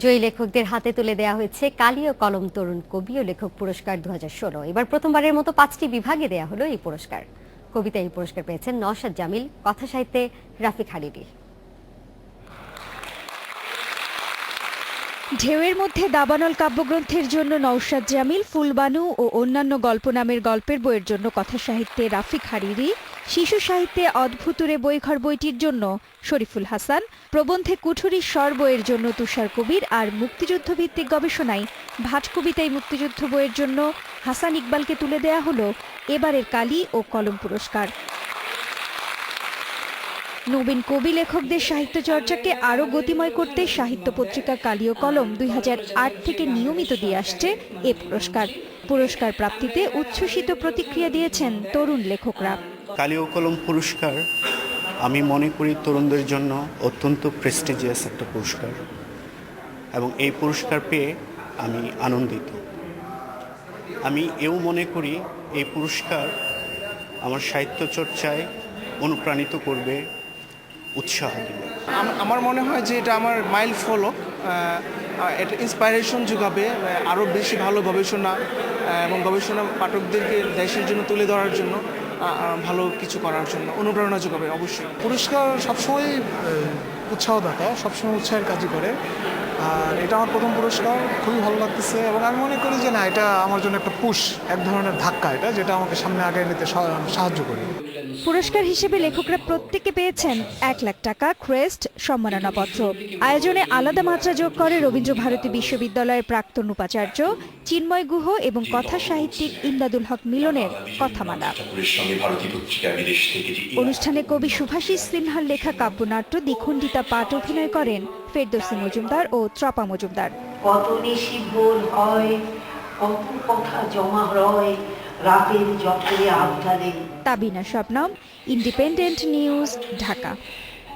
জয়ী লেখকদের হাতে তুলে দেওয়া হয়েছে কালি ও কলম তরুণ কবি ও লেখক পুরস্কার দু হাজার ষোলো। এবার প্রথমবারের মতো পাঁচটি বিভাগে দেয়া হলো এই পুরস্কার। কবিতা এই পুরস্কার পেয়েছেন নওশাদ জামিল, কথা সাহিত্যে রাফিক হারিরি ঢেউয়ের মধ্যে দাবানল কাব্যগ্রন্থের জন্য নওশাদ জামিল, ফুলবানু ও অন্যান্য গল্প নামের গল্পের বইয়ের জন্য কথা সাহিত্যে রাফিক হারিরি শিশু সাহিত্যে অদ্ভুতুরে বইঘর বইটির জন্য শরীফুল হাসান, প্রবন্ধে কুঠুরির স্বর বইয়ের জন্য তুষার কবির আর মুক্তিযুদ্ধ ভিত্তিক গবেষণায় ভাট কবিতায় মুক্তিযুদ্ধ বইয়ের জন্য হাসান ইকবালকে তুলে দেয়া হলো এবারের কালি ও কলম পুরস্কার। নবীন কবি লেখকদের সাহিত্য চর্চাকে আরও গতিময় করতে সাহিত্য পত্রিকা কালীয় কলম দুই হাজার আট থেকে নিয়মিত দিয়ে আসছে এ পুরস্কার। পুরস্কার প্রাপ্তিতে উচ্ছ্বসিত প্রতিক্রিয়া দিয়েছেন তরুণ লেখকরা। কালীয় কলম পুরস্কার আমি মনে করি তরুণদের জন্য অত্যন্ত প্রেস্টিজিয়াস একটা পুরস্কার। এবং এই পুরস্কার পেয়ে আমি আনন্দিত। আমি এও মনে করি এই পুরস্কার আমার সাহিত্য চর্চায় অনুপ্রাণিত করবে, উৎসাহ দেবে। আম- আমার মনে হয় যে এটা আমার মাইল ফলক এটা ইন্সপাইরেশন যোগাবে আরও বেশি ভালো গবেষণা এবং গবেষণা পাঠকদেরকে দেশের জন্য তুলে ধরার জন্য। ভালো কিছু করার জন্য, অনুপ্রেরণা যোগাবে, অবশ্যই। পুরস্কার সবসময় উৎসাহ উৎসাহদাতা, সবসময় উৎসাহের কাজই করে। আর এটা আমার প্রথম পুরস্কার, খুবই ভালো লাগতেছে এবং আমি মনে করি যে না, এটা আমার জন্য একটা পুশ এক ধরনের ধাক্কা এটা, যেটা আমাকে সামনে আগে নিতে সাহায্য করে। পুরস্কার হিসেবে লেখকরা প্রত্যেকে পেয়েছেন এক লাখ টাকা ক্রেস্ট সম্মাননাপত্র। আয়োজনে আলাদা মাত্রা যোগ করে রবীন্দ্র ভারতী বিশ্ববিদ্যালয়ের প্রাক্তন উপাচার্য চিন্ময় গুহ এবং কথা সাহিত্যিক ইমদাদুল হক মিলনের কথামালা। অনুষ্ঠানে কবি সুভাষিস সিনহার লেখা কাব্যনাট্য দ্বিখণ্ডিতা পাঠ অভিনয় করেন ফেরদৌসী মজুমদার ও ত্রপা মজুমদার। কত নিশি ভোর হয় কত কথা জমা হয় রাতের আবদারে। Tabina Shabnam independent news Dhaka.